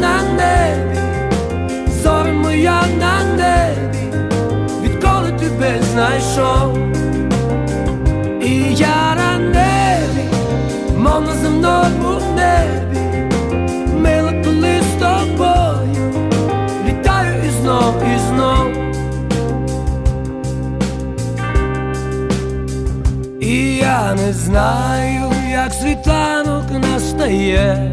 На небі, зоря моя на небі, відколи тебе знайшов. І я на небі, мов на земному небі, мила, коли з тобою, літаю і знов, і знов. І я не знаю, як світанок настає,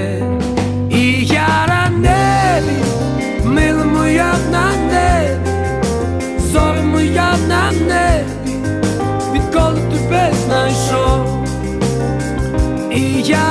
І я